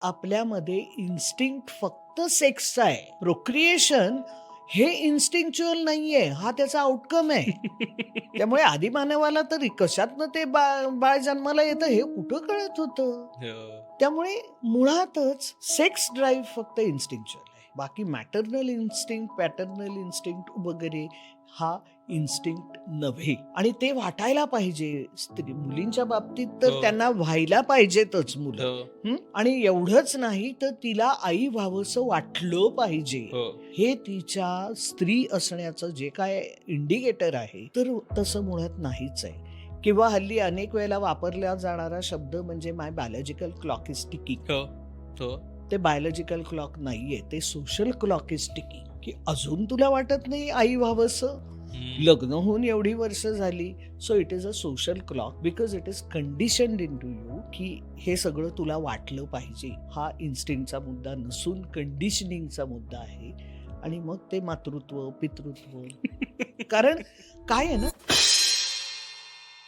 आपल्यामध्ये इन्स्टिंक्ट फक्त सेक्सचा आहे. प्रोक्रिएशन हे इन्स्टिंक्च्युअल नाहीये. हा त्याचा आउटकम आहे. त्यामुळे आदिमानवाला तर कशातनं ते बाळ जन्माला येतं हे कुठं कळत होतं? हो. त्यामुळे मुळातच सेक्स ड्राईव्ह फक्त इन्स्टिंक्च्युअल आहे. बाकी मॅटर्नल इन्स्टिंक्ट पॅटर्नल इन्स्टिंक्ट वगैरे हा इन्स्टिंक्ट नव्हे आणि ते वाटायला पाहिजे स्त्री मुलींच्या बाबतीत तर हो. त्यांना व्हायला पाहिजेतच मुलं हो. आणि एवढंच नाही तर तिला आई व्हावंसं वाटलं पाहिजे हो. हे तिच्या स्त्री असण्याचं जे काय इंडिकेटर आहे तर तसं मुळात नाहीच आहे किंवा हल्ली अनेक वेळेला वापरला जाणारा शब्द म्हणजे my biological clock is ticking. ते बायोलॉजिकल क्लॉक नाहीये. ते सोशल क्लॉक इज टिकिंग की अजून तुला वाटत नाही आई व्हावंसं. लग्न होऊन एवढी वर्ष झाली so it is a social clock because it is conditioned into you की हे सगळं तुला वाटलं पाहिजे. हा इन्स्टिंगचा मुद्दा नसून कंडिशनिंगचा मुद्दा आहे. आणि मग ते मातृत्व पितृत्व. कारण काय आहे ना